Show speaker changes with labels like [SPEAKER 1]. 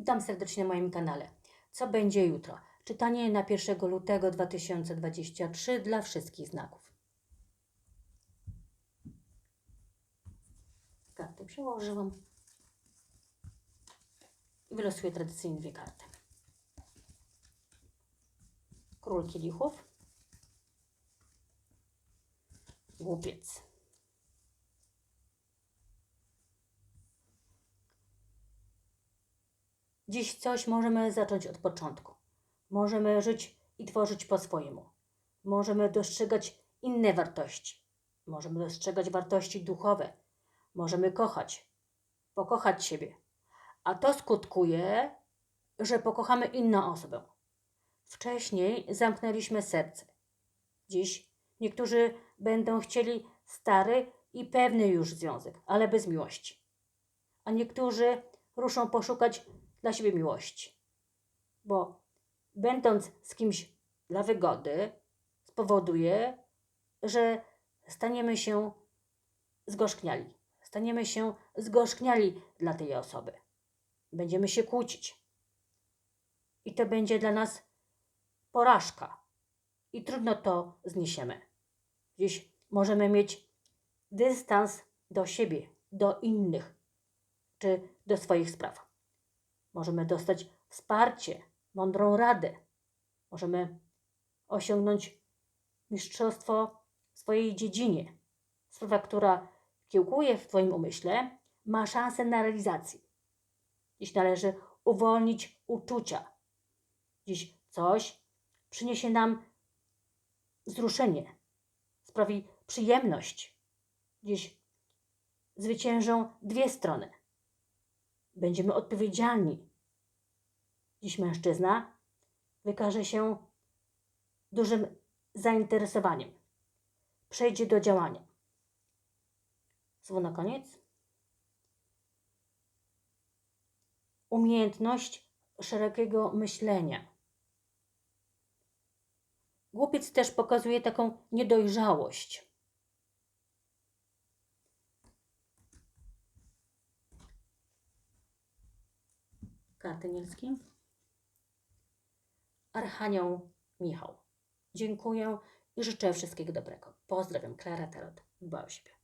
[SPEAKER 1] Witam serdecznie na moim kanale. Co będzie jutro? Czytanie na 1 lutego 2023 dla wszystkich znaków. Karty przełożyłam. Wylosuję tradycyjnie dwie karty. Król kielichów. Głupiec. Dziś coś możemy zacząć od początku. Możemy żyć i tworzyć po swojemu. Możemy dostrzegać inne wartości. Możemy dostrzegać wartości duchowe. Możemy kochać, pokochać siebie. A to skutkuje, że pokochamy inną osobę. Wcześniej zamknęliśmy serce. Dziś niektórzy będą chcieli stary i pewny już związek, ale bez miłości. A niektórzy ruszą poszukać dla siebie miłości. Bo będąc z kimś dla wygody, spowoduje, że staniemy się zgorzkniali. Staniemy się zgorzkniali dla tej osoby. Będziemy się kłócić. I to będzie dla nas porażka. I trudno to zniesiemy. Dziś możemy mieć dystans do siebie, do innych, czy do swoich spraw. Możemy dostać wsparcie, mądrą radę. Możemy osiągnąć mistrzostwo w swojej dziedzinie. Sprawa, która kiełkuje w Twoim umyśle, ma szansę na realizację. Dziś należy uwolnić uczucia. Dziś coś przyniesie nam wzruszenie, sprawi przyjemność. Dziś zwyciężą dwie strony będziemy odpowiedzialni. Dziś mężczyzna wykaże się dużym zainteresowaniem. Przejdzie do działania. Słowo na koniec. Umiejętność szerokiego myślenia. Głupiec też pokazuje taką niedojrzałość. Karty nielskie. Archanioł Michał. Dziękuję i życzę wszystkiego dobrego. Pozdrawiam, Klara Tarot. Dba o siebie.